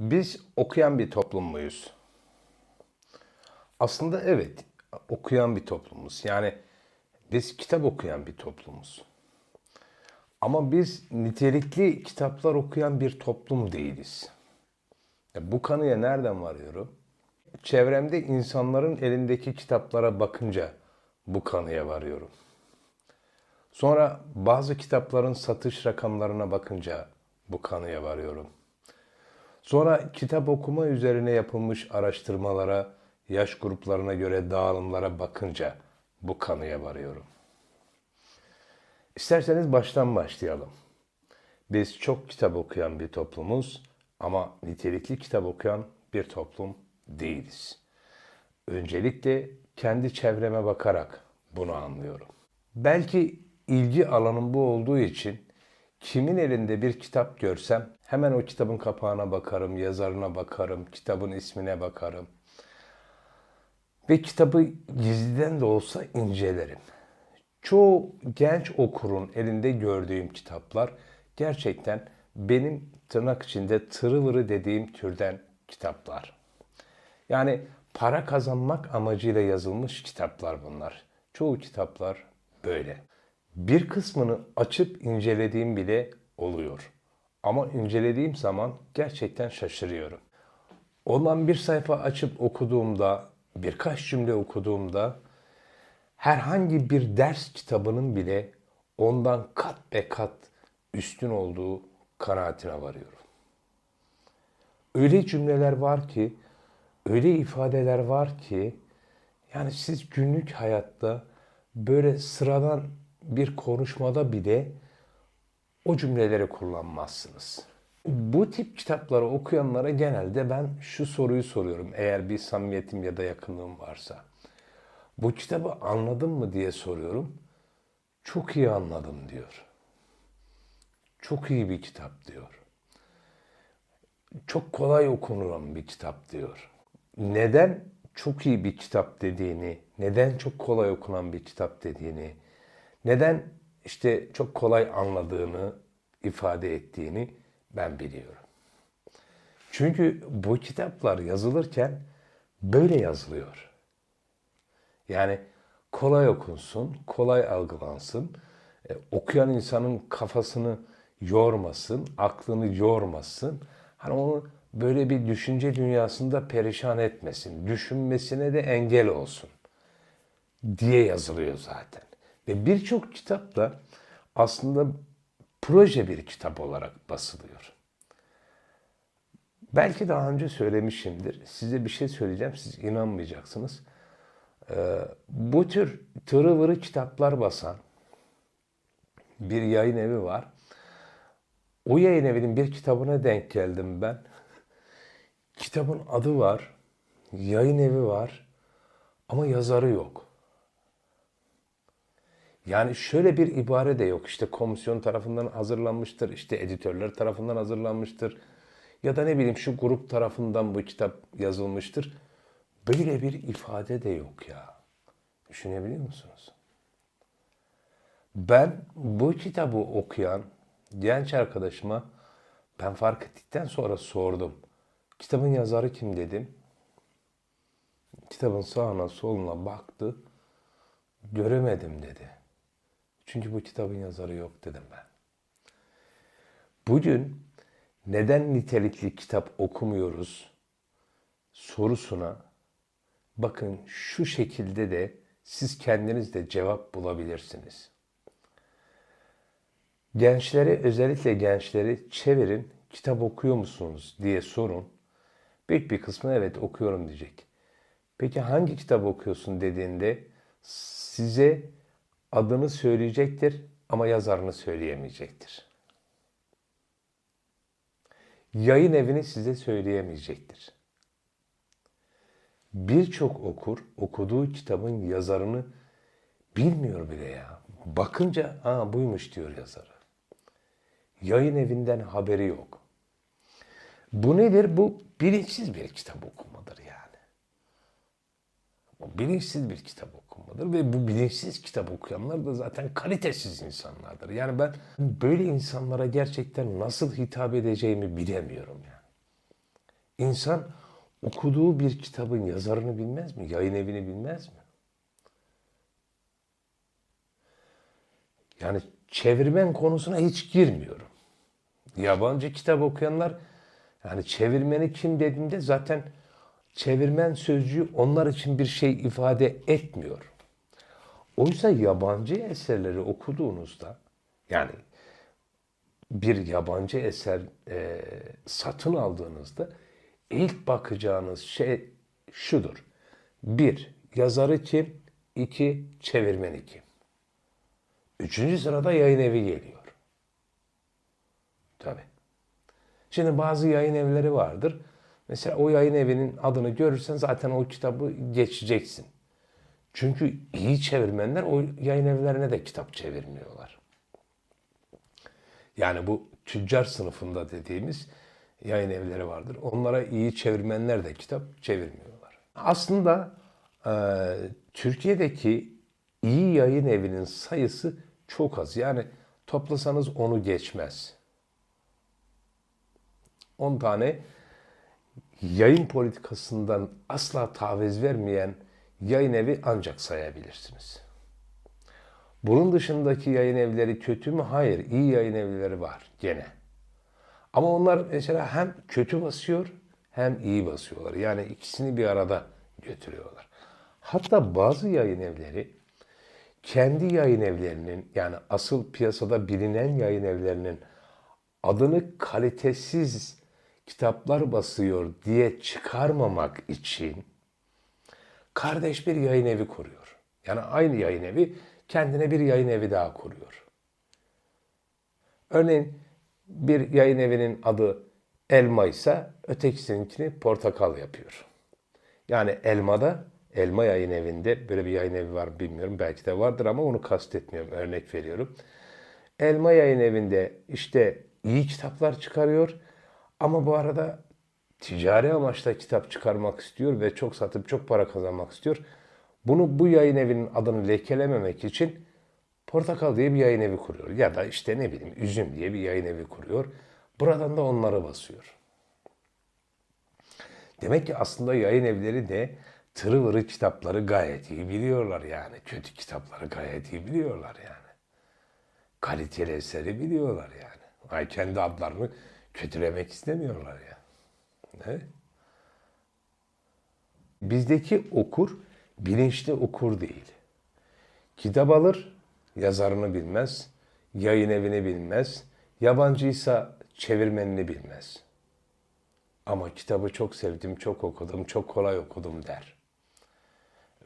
Biz okuyan bir toplum muyuz? Aslında evet, okuyan bir toplumuz. Yani biz kitap okuyan bir toplumuz. Ama biz nitelikli kitaplar okuyan bir toplum değiliz. Ya bu kanıya nereden varıyorum? Çevremde insanların elindeki kitaplara bakınca bu kanıya varıyorum. Sonra bazı kitapların satış rakamlarına bakınca bu kanıya varıyorum. Sonra kitap okuma üzerine yapılmış araştırmalara, yaş gruplarına göre dağılımlara bakınca bu kanıya varıyorum. İsterseniz baştan başlayalım. Biz çok kitap okuyan bir toplumuz ama nitelikli kitap okuyan bir toplum değiliz. Öncelikle kendi çevreme bakarak bunu anlıyorum. Belki ilgi alanım bu olduğu için kimin elinde bir kitap görsem hemen o kitabın kapağına bakarım, yazarına bakarım, kitabın ismine bakarım. Ve kitabı gizliden de olsa incelerim. Çoğu genç okurun elinde gördüğüm kitaplar gerçekten benim tırnak içinde tırıvırı dediğim türden kitaplar. Yani para kazanmak amacıyla yazılmış kitaplar bunlar. Çoğu kitaplar böyle. Bir kısmını açıp incelediğim bile oluyor. Ama incelediğim zaman gerçekten şaşırıyorum. Ondan bir sayfa açıp okuduğumda, birkaç cümle okuduğumda herhangi bir ders kitabının bile ondan kat be kat üstün olduğu kanaatine varıyorum. Öyle cümleler var ki, öyle ifadeler var ki yani siz günlük hayatta böyle sıradan bir konuşmada bile o cümleleri kullanmazsınız. Bu tip kitapları okuyanlara genelde ben şu soruyu soruyorum eğer bir samimiyetim ya da yakınlığım varsa. Bu kitabı anladın mı diye soruyorum. Çok iyi anladım diyor. Çok iyi bir kitap diyor. Çok kolay okunulan bir kitap diyor. Neden çok iyi bir kitap dediğini, neden çok kolay okunan bir kitap dediğini, neden işte çok kolay anladığını ifade ettiğini ben biliyorum. Çünkü bu kitaplar yazılırken böyle yazılıyor. Yani kolay okunsun, kolay algılansın, e, okuyan insanın kafasını yormasın, aklını yormasın. Hani onu böyle bir düşünce dünyasında perişan etmesin, düşünmesine de engel olsun diye yazılıyor zaten. Ve birçok kitap da aslında proje bir kitap olarak basılıyor. Belki daha önce söylemişimdir. Size bir şey söyleyeceğim, siz inanmayacaksınız. Ee, bu tür tırı vırı kitaplar basan bir yayın evi var. O yayın evinin bir kitabına denk geldim ben. Kitabın adı var, yayın evi var ama yazarı yok. Yani şöyle bir ibare de yok. İşte komisyon tarafından hazırlanmıştır, işte editörler tarafından hazırlanmıştır. Ya da ne bileyim şu grup tarafından bu kitap yazılmıştır. Böyle bir ifade de yok ya. Düşünebiliyor musunuz? Ben bu kitabı okuyan genç arkadaşıma ben fark ettikten sonra sordum. Kitabın yazarı kim dedim. Kitabın sağına soluna baktı. Göremedim dedi. Çünkü bu kitabın yazarı yok dedim ben. Bugün neden nitelikli kitap okumuyoruz sorusuna bakın şu şekilde de siz kendiniz de cevap bulabilirsiniz. Gençlere özellikle gençleri çevirin kitap okuyor musunuz diye sorun. Büyük bir kısmı evet okuyorum diyecek. Peki hangi kitap okuyorsun dediğinde size adını söyleyecektir ama yazarını söyleyemeyecektir. Yayın evini size söyleyemeyecektir. Birçok okur okuduğu kitabın yazarını bilmiyor bile ya. Bakınca aa buymuş diyor yazarı. Yayın evinden haberi yok. Bu nedir? Bu bilinçsiz bir kitap. Bu bilinçsiz bir kitap okumadır ve bu bilinçsiz kitap okuyanlar da zaten kalitesiz insanlardır. Yani ben böyle insanlara gerçekten nasıl hitap edeceğimi bilemiyorum yani. İnsan okuduğu bir kitabın yazarını bilmez mi? Yayın evini bilmez mi? Yani çevirmen konusuna hiç girmiyorum. Yabancı kitap okuyanlar yani çevirmeni kim dediğimde zaten çevirmen sözcüğü onlar için bir şey ifade etmiyor. Oysa yabancı eserleri okuduğunuzda yani bir yabancı eser e, satın aldığınızda ilk bakacağınız şey şudur. Bir, yazarı kim? İki, çevirmeni kim? Üçüncü sırada yayın evi geliyor. Tabii. Şimdi bazı yayın evleri vardır. Mesela o yayın evinin adını görürsen zaten o kitabı geçeceksin. Çünkü iyi çevirmenler o yayın evlerine de kitap çevirmiyorlar. Yani bu tüccar sınıfında dediğimiz yayın evleri vardır. Onlara iyi çevirmenler de kitap çevirmiyorlar. Aslında e, Türkiye'deki iyi yayın evinin sayısı çok az. Yani toplasanız onu geçmez. 10 tane yayın politikasından asla taviz vermeyen yayın evi ancak sayabilirsiniz. Bunun dışındaki yayın evleri kötü mü? Hayır. iyi yayın evleri var gene. Ama onlar mesela hem kötü basıyor hem iyi basıyorlar. Yani ikisini bir arada götürüyorlar. Hatta bazı yayın evleri kendi yayın evlerinin yani asıl piyasada bilinen yayın evlerinin adını kalitesiz kitaplar basıyor diye çıkarmamak için kardeş bir yayın evi kuruyor. Yani aynı yayın evi kendine bir yayın evi daha kuruyor. Örneğin bir yayın evinin adı elma ise ötekisininkini portakal yapıyor. Yani elmada elma yayın evinde böyle bir yayın evi var bilmiyorum belki de vardır ama onu kastetmiyorum örnek veriyorum. Elma yayın evinde işte iyi kitaplar çıkarıyor ama bu arada ticari amaçla kitap çıkarmak istiyor ve çok satıp çok para kazanmak istiyor. Bunu bu yayın evinin adını lekelememek için Portakal diye bir yayın evi kuruyor. Ya da işte ne bileyim Üzüm diye bir yayın evi kuruyor. Buradan da onları basıyor. Demek ki aslında yayın evleri de tırı vırı kitapları gayet iyi biliyorlar yani. Kötü kitapları gayet iyi biliyorlar yani. Kaliteli eseri biliyorlar yani. Ay kendi adlarını kötülemek istemiyorlar ya. Ne? Bizdeki okur bilinçli okur değil. Kitap alır, yazarını bilmez, yayın evini bilmez, yabancıysa çevirmenini bilmez. Ama kitabı çok sevdim, çok okudum, çok kolay okudum der.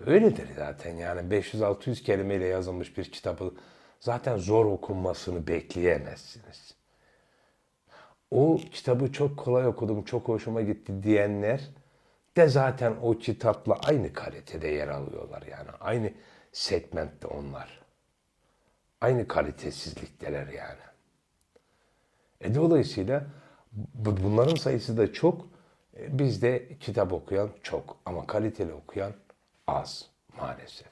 Öyledir zaten yani 500-600 kelimeyle yazılmış bir kitabı zaten zor okunmasını bekleyemezsiniz. O kitabı çok kolay okudum, çok hoşuma gitti diyenler de zaten o kitapla aynı kalitede yer alıyorlar yani. Aynı segmentte onlar. Aynı kalitesizlikteler yani. E dolayısıyla bunların sayısı da çok. E, bizde kitap okuyan çok ama kaliteli okuyan az maalesef.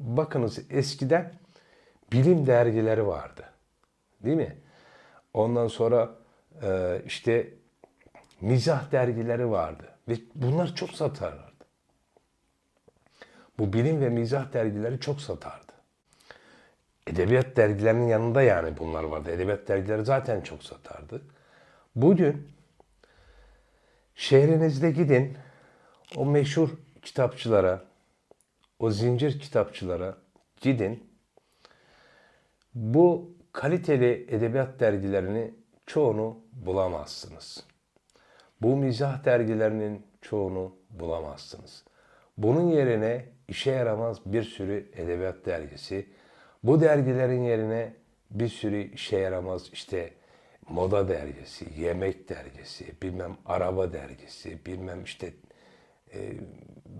Bakınız eskiden bilim dergileri vardı. Değil mi? Ondan sonra e, işte mizah dergileri vardı. Ve bunlar çok satarlardı. Bu bilim ve mizah dergileri çok satardı. Edebiyat dergilerinin yanında yani bunlar vardı. Edebiyat dergileri zaten çok satardı. Bugün şehrinizde gidin o meşhur kitapçılara, o zincir kitapçılara gidin. Bu kaliteli edebiyat dergilerini çoğunu bulamazsınız. Bu mizah dergilerinin çoğunu bulamazsınız. Bunun yerine işe yaramaz bir sürü edebiyat dergisi, bu dergilerin yerine bir sürü işe yaramaz işte moda dergisi, yemek dergisi, bilmem araba dergisi, bilmem işte e,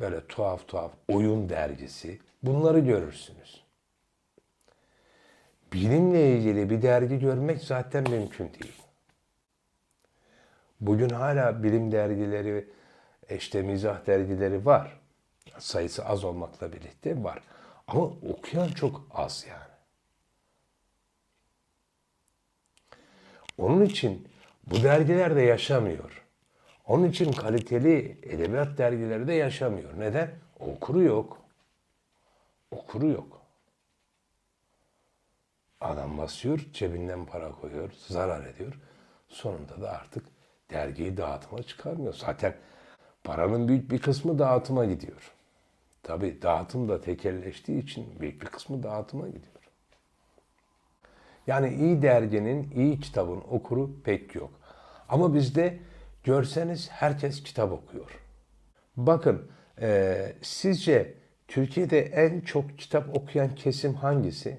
böyle tuhaf tuhaf oyun dergisi bunları görürsünüz. Bilimle ilgili bir dergi görmek zaten mümkün değil. Bugün hala bilim dergileri, işte mizah dergileri var. Sayısı az olmakla birlikte var. Ama okuyan çok az yani. Onun için bu dergiler de yaşamıyor. Onun için kaliteli edebiyat dergileri de yaşamıyor. Neden? Okuru yok. Okuru yok. Adam basıyor, cebinden para koyuyor, zarar ediyor. Sonunda da artık dergiyi dağıtıma çıkarmıyor. Zaten paranın büyük bir kısmı dağıtıma gidiyor. Tabii dağıtım da tekelleştiği için büyük bir kısmı dağıtıma gidiyor. Yani iyi derginin, iyi kitabın okuru pek yok. Ama bizde görseniz herkes kitap okuyor. Bakın, e, sizce Türkiye'de en çok kitap okuyan kesim hangisi?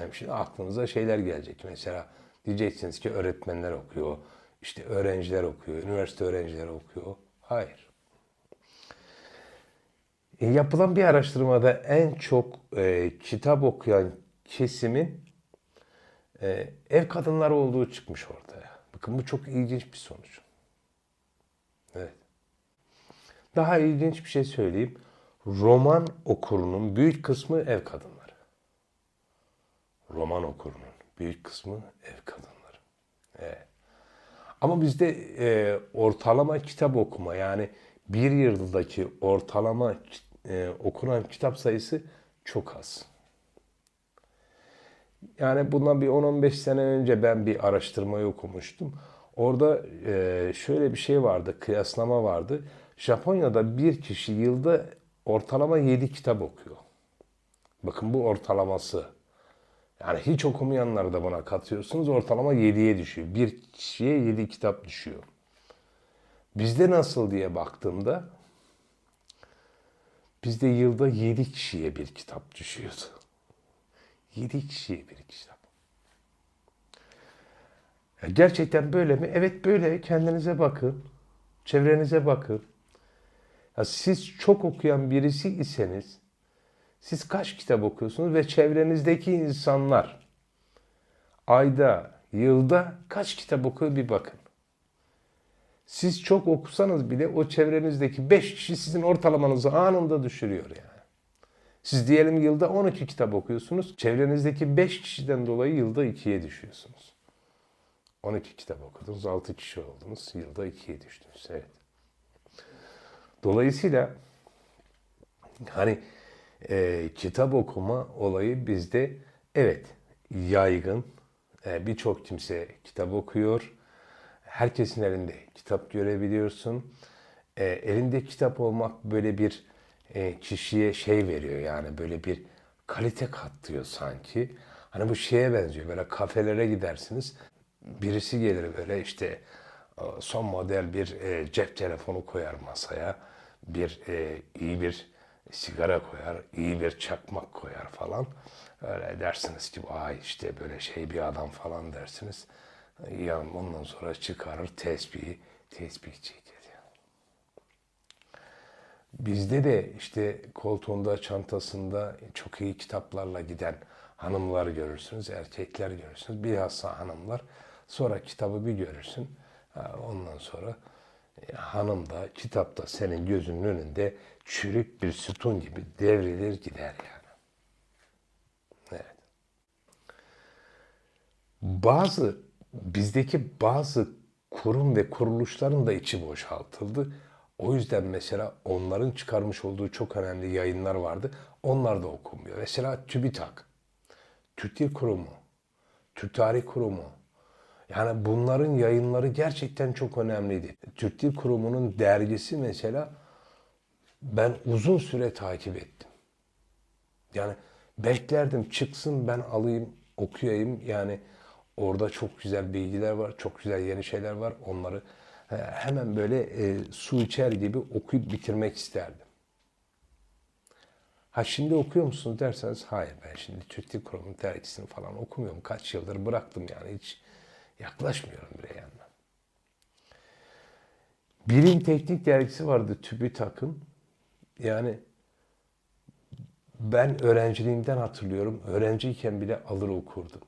Yani şimdi aklınıza şeyler gelecek. Mesela diyeceksiniz ki öğretmenler okuyor, işte öğrenciler okuyor, üniversite öğrencileri okuyor. Hayır. E, yapılan bir araştırmada en çok e, kitap okuyan kesimin e, ev kadınları olduğu çıkmış ortaya. Bakın bu çok ilginç bir sonuç. Evet. Daha ilginç bir şey söyleyeyim. Roman okurunun büyük kısmı ev kadınları. Roman okurunun büyük kısmı ev kadınları. Evet. Ama bizde e, ortalama kitap okuma yani bir yıldaki ortalama e, okunan kitap sayısı çok az. Yani bundan bir 10-15 sene önce ben bir araştırmayı okumuştum. Orada e, şöyle bir şey vardı, kıyaslama vardı. Japonya'da bir kişi yılda ortalama 7 kitap okuyor. Bakın bu ortalaması. Yani hiç okumayanları da buna katıyorsunuz. Ortalama 7'ye düşüyor. Bir kişiye 7 kitap düşüyor. Bizde nasıl diye baktığımda bizde yılda 7 kişiye bir kitap düşüyordu. 7 kişiye bir kitap. Ya gerçekten böyle mi? Evet böyle. Kendinize bakın. Çevrenize bakın. Ya siz çok okuyan birisi iseniz siz kaç kitap okuyorsunuz ve çevrenizdeki insanlar ayda, yılda kaç kitap okuyor bir bakın. Siz çok okusanız bile o çevrenizdeki 5 kişi sizin ortalamanızı anında düşürüyor yani. Siz diyelim yılda 12 kitap okuyorsunuz. Çevrenizdeki 5 kişiden dolayı yılda 2'ye düşüyorsunuz. 12 kitap okudunuz, 6 kişi oldunuz. Yılda 2'ye düştünüz. Evet. Dolayısıyla hani e, kitap okuma olayı bizde evet yaygın. E, Birçok kimse kitap okuyor. Herkesin elinde kitap görebiliyorsun. E, elinde kitap olmak böyle bir e, kişiye şey veriyor yani böyle bir kalite katlıyor sanki. Hani bu şeye benziyor böyle kafelere gidersiniz. Birisi gelir böyle işte e, son model bir e, cep telefonu koyar masaya. Bir e, iyi bir sigara koyar, iyi bir çakmak koyar falan. Öyle dersiniz ki ay işte böyle şey bir adam falan dersiniz. Ya ondan sonra çıkarır tesbihi, tesbih çeker. Bizde de işte koltuğunda, çantasında çok iyi kitaplarla giden hanımlar görürsünüz, erkekler görürsünüz. Bilhassa hanımlar. Sonra kitabı bir görürsün. Ondan sonra hanım da kitapta senin gözünün önünde çürük bir sütun gibi devrilir gider yani. Evet. Bazı bizdeki bazı kurum ve kuruluşların da içi boşaltıldı. O yüzden mesela onların çıkarmış olduğu çok önemli yayınlar vardı. Onlar da okunmuyor. Mesela TÜBİTAK, Türk Dil Kurumu, Türk Tarih Kurumu. Yani bunların yayınları gerçekten çok önemliydi. Türk Dil Kurumu'nun dergisi mesela ben uzun süre takip ettim. Yani beklerdim çıksın ben alayım okuyayım. Yani orada çok güzel bilgiler var, çok güzel yeni şeyler var. Onları hemen böyle e, su içer gibi okuyup bitirmek isterdim. Ha şimdi okuyor musunuz derseniz hayır ben şimdi Türk Dil Kurumu dergisini falan okumuyorum. Kaç yıldır bıraktım yani hiç yaklaşmıyorum bile yanına. Bilim Teknik dergisi vardı TÜBİTAK'ın. Yani ben öğrenciliğimden hatırlıyorum. Öğrenciyken bile alır okurdum.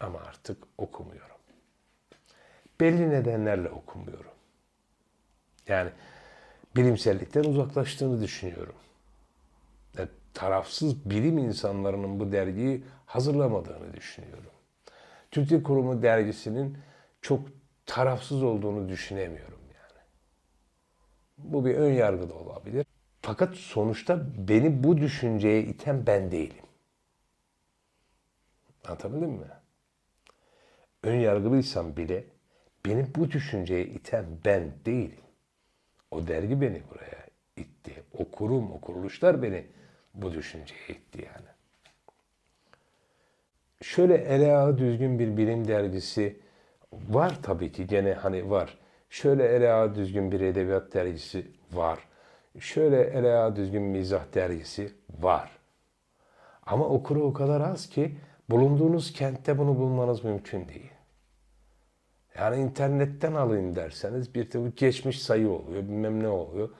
Ama artık okumuyorum belli nedenlerle okumuyorum. Yani bilimsellikten uzaklaştığını düşünüyorum. Yani tarafsız bilim insanlarının bu dergiyi hazırlamadığını düşünüyorum. Türk Dil Kurumu dergisinin çok tarafsız olduğunu düşünemiyorum yani. Bu bir ön yargı da olabilir. Fakat sonuçta beni bu düşünceye iten ben değilim. Anlatabildim mi? Ön yargılıysam bile beni bu düşünceye iten ben değilim. O dergi beni buraya itti. O kurum, o kuruluşlar beni bu düşünceye itti yani. Şöyle ele ağı düzgün bir bilim dergisi var tabii ki gene hani var. Şöyle ele ağı düzgün bir edebiyat dergisi var. Şöyle ele ağı düzgün mizah dergisi var. Ama okuru o kadar az ki bulunduğunuz kentte bunu bulmanız mümkün değil. Yani internetten alayım derseniz bir bu geçmiş sayı oluyor, bilmem ne oluyor.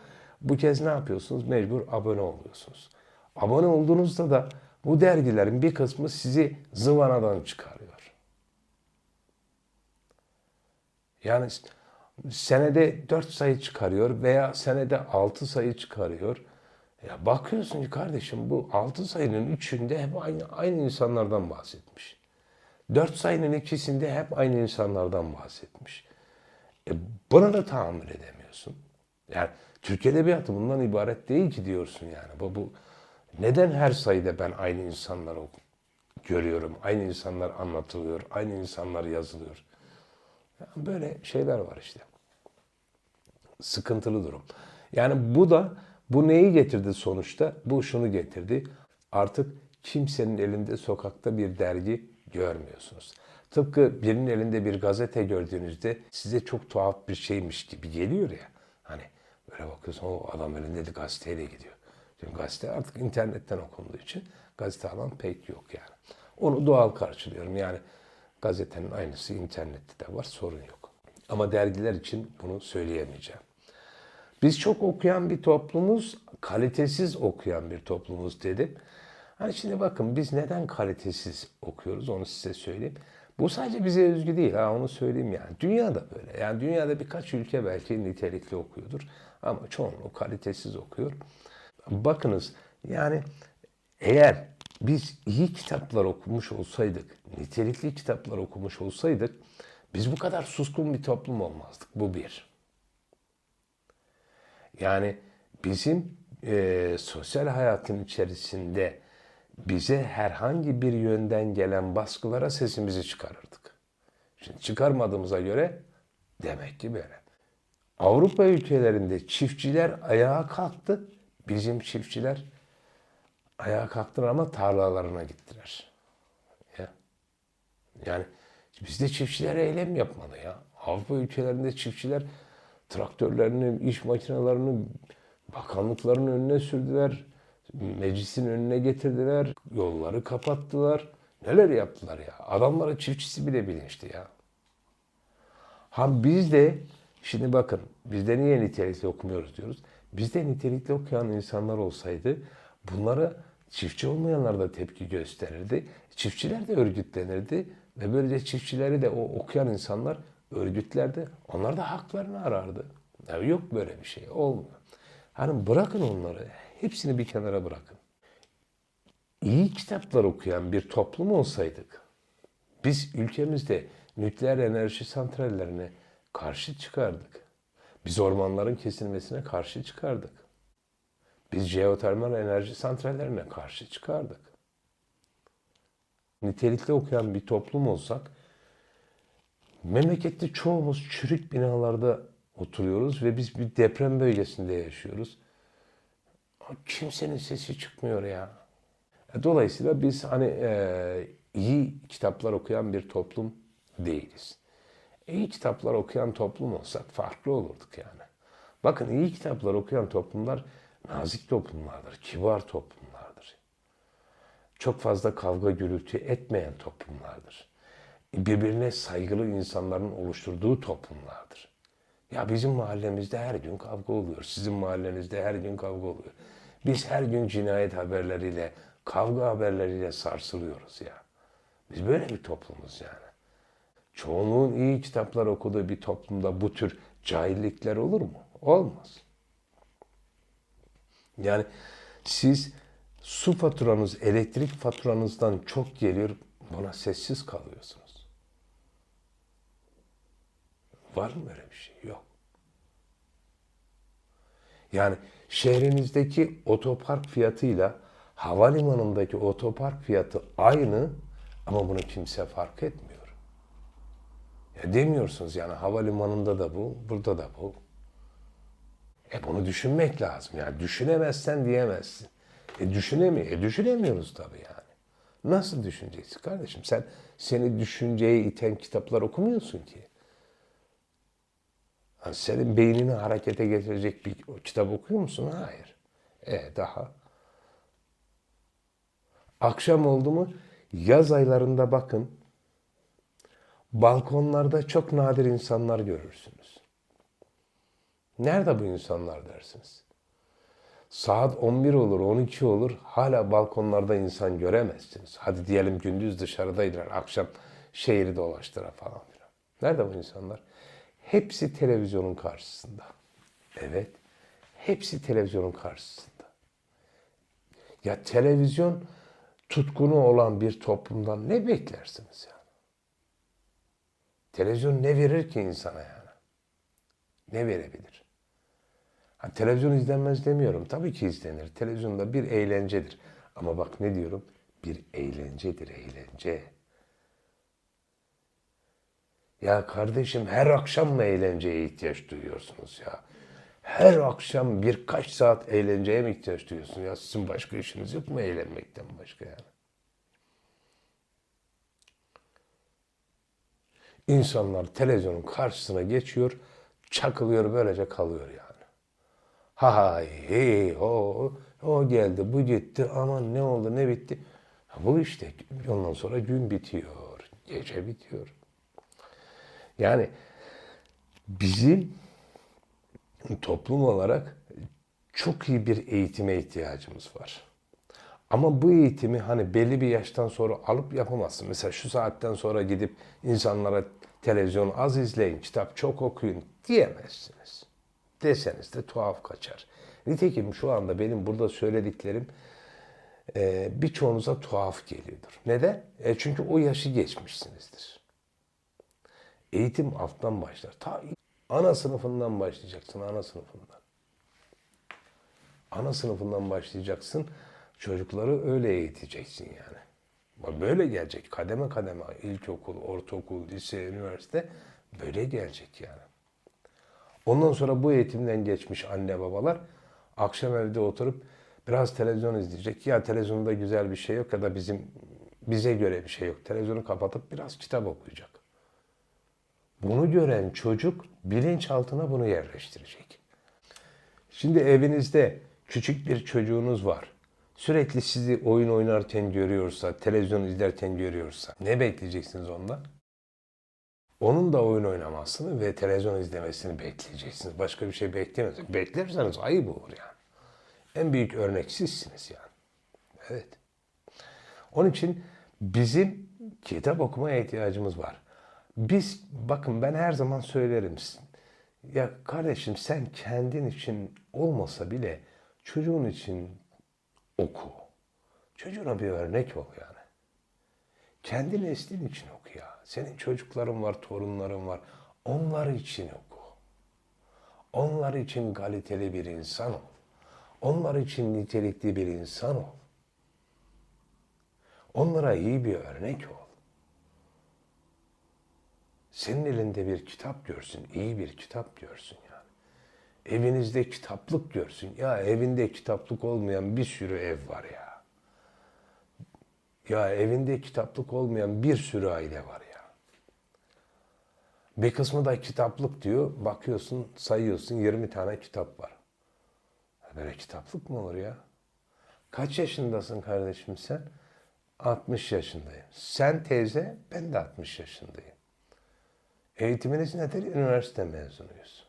Bu kez ne yapıyorsunuz? Mecbur abone oluyorsunuz. Abone olduğunuzda da bu dergilerin bir kısmı sizi zıvanadan çıkarıyor. Yani senede 4 sayı çıkarıyor veya senede 6 sayı çıkarıyor. Ya bakıyorsun ki kardeşim bu 6 sayının 3'ünde hep aynı, aynı insanlardan bahsetmiş. 4 sayının ikisinde hep aynı insanlardan bahsetmiş. E, buna da tahammül edemiyorsun. Yani Türk Edebiyatı bundan ibaret değil ki diyorsun yani. Bu, bu neden her sayıda ben aynı insanları görüyorum, aynı insanlar anlatılıyor, aynı insanlar yazılıyor. Yani böyle şeyler var işte. Sıkıntılı durum. Yani bu da bu neyi getirdi sonuçta? Bu şunu getirdi. Artık kimsenin elinde sokakta bir dergi görmüyorsunuz. Tıpkı birinin elinde bir gazete gördüğünüzde size çok tuhaf bir şeymiş gibi geliyor ya. Hani böyle bakıyorsun o adam elinde de gazeteyle gidiyor. Çünkü gazete artık internetten okunduğu için gazete alan pek yok yani. Onu doğal karşılıyorum. Yani gazetenin aynısı internette de var sorun yok. Ama dergiler için bunu söyleyemeyeceğim. Biz çok okuyan bir toplumuz, kalitesiz okuyan bir toplumuz dedim. Hani şimdi bakın biz neden kalitesiz okuyoruz onu size söyleyeyim. Bu sadece bize özgü değil ha onu söyleyeyim yani. Dünyada böyle. Yani dünyada birkaç ülke belki nitelikli okuyordur ama çoğunluğu kalitesiz okuyor. Bakınız yani eğer biz iyi kitaplar okumuş olsaydık, nitelikli kitaplar okumuş olsaydık biz bu kadar suskun bir toplum olmazdık. Bu bir. Yani bizim e, sosyal hayatın içerisinde bize herhangi bir yönden gelen baskılara sesimizi çıkarırdık. Şimdi çıkarmadığımıza göre demek ki böyle. Avrupa ülkelerinde çiftçiler ayağa kalktı. Bizim çiftçiler ayağa kalktılar ama tarlalarına gittiler. Ya. Yani bizde çiftçiler eylem yapmalı ya. Avrupa ülkelerinde çiftçiler traktörlerini, iş makinelerini bakanlıkların önüne sürdüler. Meclisin önüne getirdiler. Yolları kapattılar. Neler yaptılar ya. Adamların çiftçisi bile bilinçti ya. Ha biz de şimdi bakın biz de niye nitelikli okumuyoruz diyoruz. Biz de nitelikli okuyan insanlar olsaydı bunlara çiftçi olmayanlar da tepki gösterirdi. Çiftçiler de örgütlenirdi ve böylece çiftçileri de o okuyan insanlar örgütlerdi. Onlar da haklarını arardı. Yani yok böyle bir şey. Olmuyor. Hani bırakın onları. Hepsini bir kenara bırakın. İyi kitaplar okuyan bir toplum olsaydık, biz ülkemizde nükleer enerji santrallerine karşı çıkardık. Biz ormanların kesilmesine karşı çıkardık. Biz jeotermal enerji santrallerine karşı çıkardık. Nitelikli okuyan bir toplum olsak, memlekette çoğumuz çürük binalarda oturuyoruz ve biz bir deprem bölgesinde yaşıyoruz. Kimsenin sesi çıkmıyor ya. Dolayısıyla biz hani e, iyi kitaplar okuyan bir toplum değiliz. İyi kitaplar okuyan toplum olsak farklı olurduk yani. Bakın iyi kitaplar okuyan toplumlar nazik toplumlardır, kibar toplumlardır. Çok fazla kavga gürültü etmeyen toplumlardır. Birbirine saygılı insanların oluşturduğu toplumlardır. Ya bizim mahallemizde her gün kavga oluyor. Sizin mahallenizde her gün kavga oluyor. Biz her gün cinayet haberleriyle, kavga haberleriyle sarsılıyoruz ya. Biz böyle bir toplumuz yani. Çoğunluğun iyi kitaplar okuduğu bir toplumda bu tür cahillikler olur mu? Olmaz. Yani siz su faturanız, elektrik faturanızdan çok geliyor, buna sessiz kalıyorsunuz. Var mı öyle bir şey? Yok. Yani şehrinizdeki otopark fiyatıyla havalimanındaki otopark fiyatı aynı ama bunu kimse fark etmiyor. Ya demiyorsunuz yani havalimanında da bu, burada da bu. E bunu düşünmek lazım. Yani düşünemezsen diyemezsin. E düşünemiyor. E düşünemiyoruz tabii yani. Nasıl düşüneceksin kardeşim? Sen seni düşünceye iten kitaplar okumuyorsun ki. Ha, senin beynini harekete getirecek bir kitap okuyor musun? Hayır. E daha. Akşam oldu mu yaz aylarında bakın balkonlarda çok nadir insanlar görürsünüz. Nerede bu insanlar dersiniz? Saat 11 olur, 12 olur hala balkonlarda insan göremezsiniz. Hadi diyelim gündüz dışarıdaydılar, akşam şehri dolaştılar falan filan. Nerede bu insanlar? Hepsi televizyonun karşısında. Evet, hepsi televizyonun karşısında. Ya televizyon tutkunu olan bir toplumdan ne beklersiniz yani? Televizyon ne verir ki insana yani? Ne verebilir? Ha, televizyon izlenmez demiyorum. Tabii ki izlenir. Televizyonda bir eğlencedir. Ama bak ne diyorum? Bir eğlencedir, eğlence. Ya kardeşim her akşam mı eğlenceye ihtiyaç duyuyorsunuz ya? Her akşam birkaç saat eğlenceye mi ihtiyaç duyuyorsunuz? Ya sizin başka işiniz yok mu eğlenmekten başka yani? İnsanlar televizyonun karşısına geçiyor, çakılıyor böylece kalıyor yani. Hay hey o o geldi bu gitti aman ne oldu ne bitti. Ha, bu işte ondan sonra gün bitiyor, gece bitiyor. Yani bizim toplum olarak çok iyi bir eğitime ihtiyacımız var. Ama bu eğitimi hani belli bir yaştan sonra alıp yapamazsın. Mesela şu saatten sonra gidip insanlara televizyon az izleyin, kitap çok okuyun diyemezsiniz. Deseniz de tuhaf kaçar. Nitekim şu anda benim burada söylediklerim e, birçoğunuza tuhaf geliyordur. Neden? E, çünkü o yaşı geçmişsinizdir. Eğitim alttan başlar. Ta ana sınıfından başlayacaksın, ana sınıfından. Ana sınıfından başlayacaksın. Çocukları öyle eğiteceksin yani. Böyle gelecek kademe kademe ilkokul, ortaokul, lise, üniversite böyle gelecek yani. Ondan sonra bu eğitimden geçmiş anne babalar akşam evde oturup biraz televizyon izleyecek. Ya televizyonda güzel bir şey yok ya da bizim bize göre bir şey yok. Televizyonu kapatıp biraz kitap okuyacak. Bunu gören çocuk bilinçaltına bunu yerleştirecek. Şimdi evinizde küçük bir çocuğunuz var. Sürekli sizi oyun oynarken görüyorsa, televizyon izlerken görüyorsa ne bekleyeceksiniz ondan? Onun da oyun oynamasını ve televizyon izlemesini bekleyeceksiniz. Başka bir şey beklemiyorsunuz. Beklerseniz ayıp olur yani. En büyük örnek sizsiniz yani. Evet. Onun için bizim kitap okumaya ihtiyacımız var. Biz, bakın ben her zaman söylerim. Ya kardeşim sen kendin için olmasa bile çocuğun için oku. Çocuğuna bir örnek ol yani. Kendi neslin için oku ya. Senin çocukların var, torunların var. Onlar için oku. Onlar için kaliteli bir insan ol. Onlar için nitelikli bir insan ol. Onlara iyi bir örnek ol. Senin elinde bir kitap görsün, iyi bir kitap görsün. Evinizde kitaplık görsün. Ya evinde kitaplık olmayan bir sürü ev var ya. Ya evinde kitaplık olmayan bir sürü aile var ya. Bir kısmı da kitaplık diyor. Bakıyorsun, sayıyorsun 20 tane kitap var. Böyle kitaplık mı olur ya? Kaç yaşındasın kardeşim sen? 60 yaşındayım. Sen teyze, ben de 60 yaşındayım. Eğitiminiz nedir? Üniversite mezunuyuz.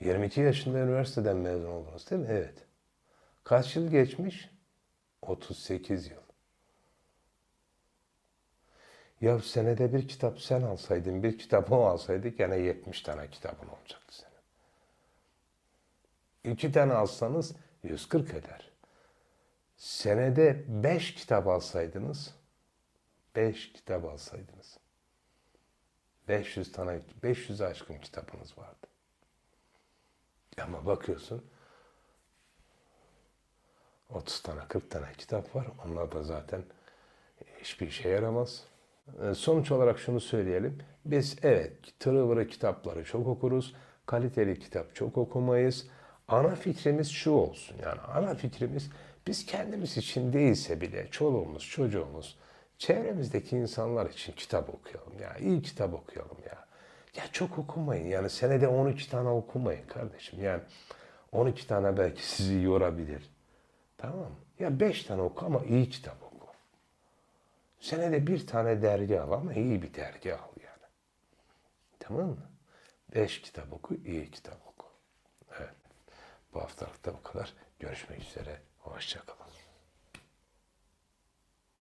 22 yaşında üniversiteden mezun oldunuz değil mi? Evet. Kaç yıl geçmiş? 38 yıl. Ya senede bir kitap sen alsaydın, bir kitap o alsaydı gene 70 tane kitabın olacaktı senin. İki tane alsanız 140 eder. Senede 5 kitap alsaydınız, 5 kitap alsaydınız, 500 tane 500 aşkın kitabınız vardı. Ama bakıyorsun 30 tane 40 tane kitap var. Onlar da zaten hiçbir işe yaramaz. Ee, Sonuç olarak şunu söyleyelim. Biz evet tırıvırı kitapları çok okuruz. Kaliteli kitap çok okumayız. Ana fikrimiz şu olsun. Yani ana fikrimiz biz kendimiz için değilse bile çoluğumuz, çocuğumuz, çevremizdeki insanlar için kitap okuyalım ya. iyi kitap okuyalım ya. Ya çok okumayın. Yani senede 12 tane okumayın kardeşim. Yani 12 tane belki sizi yorabilir. Tamam mı? Ya 5 tane oku ama iyi kitap oku. Senede bir tane dergi al ama iyi bir dergi al yani. Tamam mı? Beş kitap oku, iyi kitap oku. Evet. Bu haftalık da bu kadar. Görüşmek üzere. Hoşçakalın.